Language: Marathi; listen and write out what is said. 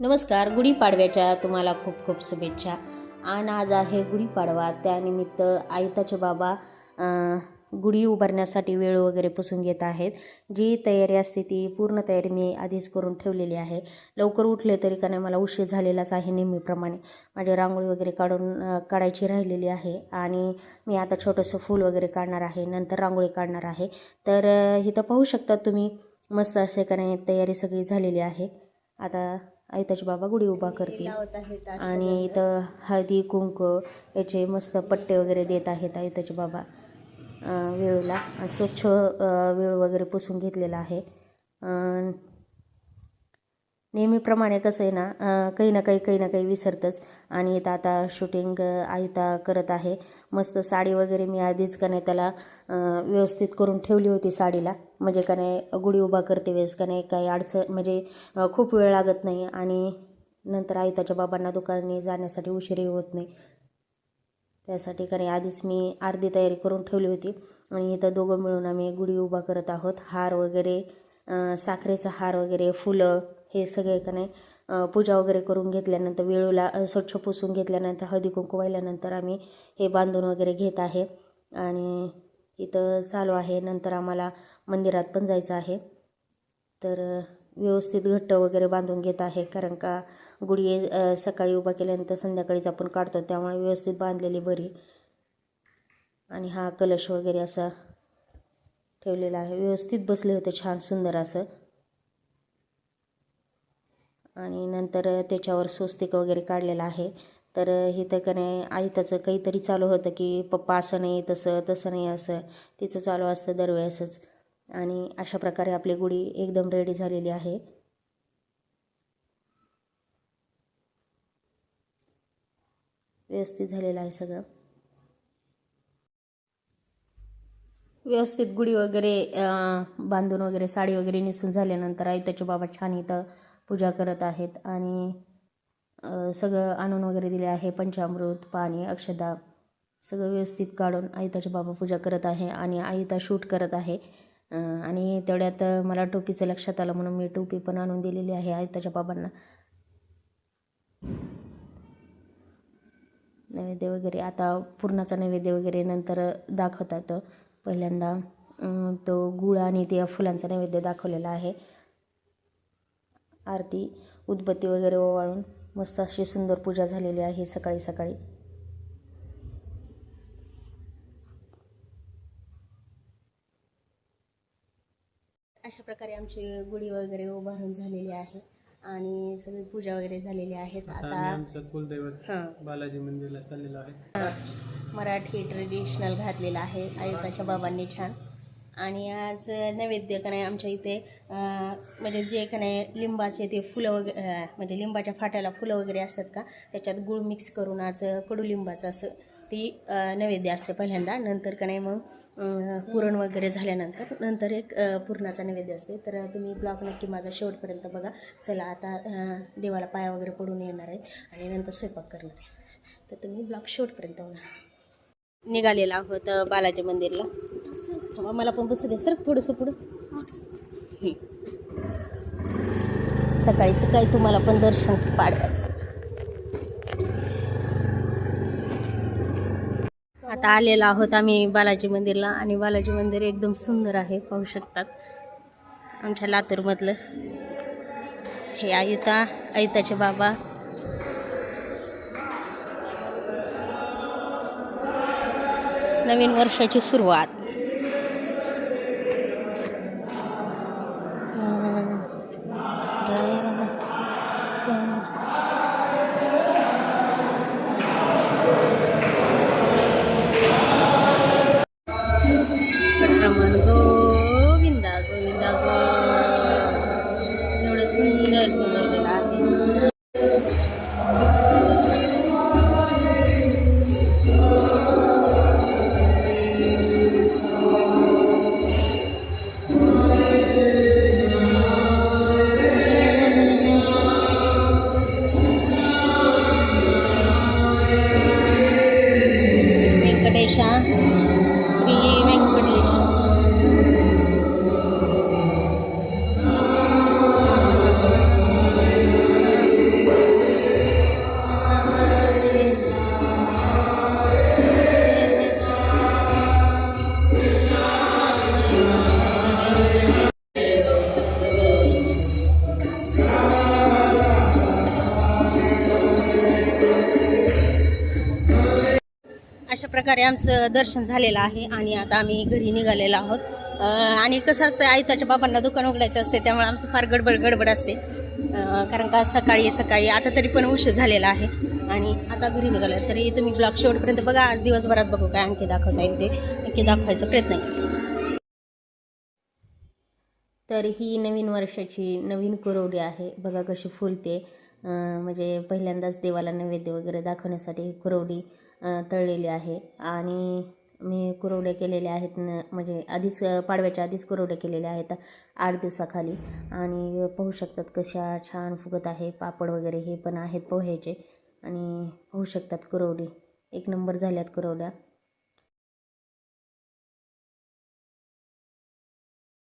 नमस्कार गुढीपाडव्याच्या तुम्हाला खूप खूप शुभेच्छा. आणि आज आहे गुढीपाडवा. त्यानिमित्त आयताचे बाबा गुढी उभारण्यासाठी वेळ वगैरे पुसून घेत आहेत. जी तयारी असते ती पूर्ण तयारी मी आधीच करून ठेवलेली आहे. लवकर उठले तरी का नाही मला उशीर झालेलाच आहे नेहमीप्रमाणे. माझी रांगोळी वगैरे काढून काढायची राहिलेली आहे. आणि मी आता छोटंसं फूल वगैरे काढणार आहे. नंतर रांगोळी काढणार आहे. तर इथं पाहू शकता तुम्ही मस्त असे का नाही तयारी सगळी झालेली आहे. आता आयताचे बाबा गुढी उभा करतील. आणि इथं हळदी कुंकू याचे मस्त पट्टे वगैरे देत आहेत आयताचे बाबा वेळूला. स्वच्छ वेळ वगैरे पुसून घेतलेला आहे. नेहमीप्रमाणे कसं आहे ना काही ना काही काही ना काही विसरतंच. आणि इथं आता शूटिंग आयता करत आहे. मस्त साडी वगैरे मी आधीच का नाही त्याला व्यवस्थित करून ठेवली होती साडीला. म्हणजे का नाही गुढी उभा करते वेळेस का नाही काही अडचण म्हणजे खूप वेळ लागत नाही. आणि नंतर आयताच्या बाबांना दुकानी जाण्यासाठी उशीरही होत नाही. त्यासाठी का नाही आधीच मी अर्धी तयारी करून ठेवली होती. आणि इथं दोघं मिळून आम्ही गुढी उभा करत आहोत. हार वगैरे साखरेचा हार वगैरे फुलं हे सगळे का नाही पूजा वगैरे करून घेतल्यानंतर वेळूला स्वच्छ पुसून घेतल्यानंतर हळदी कुंकू वाहिल्यानंतर आम्ही हे बांधून वगैरे घेत आहे. आणि इथं चालू आहे. नंतर आम्हाला मंदिरात पण जायचं आहे. तर व्यवस्थित घट्ट वगैरे बांधून घेत आहे. कारण का गुढी सकाळी उभा केल्यानंतर संध्याकाळीच आपण काढतो. त्यामुळे व्यवस्थित बांधलेली बरी. आणि हा कलश वगैरे असा ठेवलेला आहे. व्यवस्थित बसले होते. छान सुंदर असं. आणि नंतर त्याच्यावर स्वस्तिक वगैरे काढलेलं आहे. तर इथं का नाही आई त्याचं काहीतरी चालू होतं की पप्पा असं नाही तसं तसं नाही असं. तिचं चालू असतं दरवेळेसच. आणि अशा प्रकारे आपली गुढी एकदम रेडी झालेली आहे. व्यवस्थित झालेलं आहे सगळं. व्यवस्थित गुढी वगैरे बांधून वगैरे साडी वगैरे नेसून झाल्यानंतर आई त्याचे बाबा छान इथं पूजा करत आहेत आणि सगळं आणून वगैरे दिले आहे. पंचामृत पाणी अक्षदा सगळं व्यवस्थित काढून आई बाबा पूजा करत आहे आणि आईता शूट करत आहे. आणि तेवढ्यात मला टोपीचं लक्षात आलं म्हणून मी टोपी पण आणून दिलेली आहे आई बाबांना. नैवेद्य वगैरे आता पूर्णाचा नैवेद्य वगैरे नंतर दाखवतात. पहिल्यांदा तो गुळ आणि त्या फुलांचा नैवेद्य दाखवलेला आहे. आरती उदबत्ती वगैरे ओवाळून मस्त अशी सुंदर पूजा झालेली आहे सकाळी सकाळी. अशा प्रकारे आमची गुढी वगैरे उभारून झालेली आहे आणि सगळी पूजा वगैरे झालेली आहेत आता आता आम्ही आमचं कुलदैवत हां. बालाजी मंदिरला चाललेलो आहे. मराठी ट्रेडिशनल घातलेलं आहे. आयुताच्या बाबांनी छान. आणि आज नैवेद्य का नाही आमच्या इथे म्हणजे जे का नाही लिंबाचे ते फुलं वगैरे म्हणजे लिंबाच्या फाट्याला फुलं वगैरे असतात का त्याच्यात गुळ मिक्स करून आज कडुलिंबाचं असं ती नैवेद्य असते पहिल्यांदा. नंतर का नाही मग पुरण वगैरे झाल्यानंतर नंतर एक पुरणाचा नैवेद्य असते. तर तुम्ही ब्लॉग नक्की माझा शेवटपर्यंत बघा. चला आता देवाला पाया वगैरे पडून येणार आहेत आणि नंतर स्वयंपाक करणार आहे. तर तुम्ही ब्लॉग शेवटपर्यंत बघा. निघालेला आहोत बालाजी मंदिरला. थांबा, मला पण बसू दे सर थोडंसं पुढं. सकाळी सकाळी तुम्हाला पण दर्शन पाडवायचं. आता आलेलो आहोत आम्ही बालाजी मंदिरला आणि बालाजी मंदिर एकदम सुंदर आहे पाहू शकतात. आमच्या लातूरमधलं. हे आयुता आयुताचे बाबा. नवीन वर्षाची सुरुवात. प्रकारे आमचं दर्शन झालेलं आहे आणि आता आम्ही घरी निघालेलो आहोत. आणि कसं असतं आयताच्या बाबांना दुकान उघडायचं असते त्यामुळे आमचं फार गडबड गडबड असते. कारण का सकाळी सकाळी आता तरी पण उशीर झालेला आहे. आणि आता घरी निघालो तरी तुम्ही ब्लॉग शेवटपर्यंत बघा आज दिवसभरात बघू काय आणखी दाखवता येईल ते. आणखी दाखवायचा प्रयत्न केला. तर ही नवीन वर्षाची नवीन कुरवडी आहे. बघा कशी फुलते. म्हणजे पहिल्यांदाच देवाला नैवेद्य वगैरे दाखवण्यासाठी ही कुरवडी तळलेली आहे. आणि मी कुरवडे केलेले आहेत न म्हणजे आधीच पाडव्याच्या आधीच कुरवडे केलेले आहेत आठ दिवसाखाली. आणि पाहू शकतात कशा छान फुगत आहे पापड वगैरे हे पण आहेत पोह्याचे. आणि पाहू शकतात कुरवडी एक नंबर झाल्यात कुरवड्या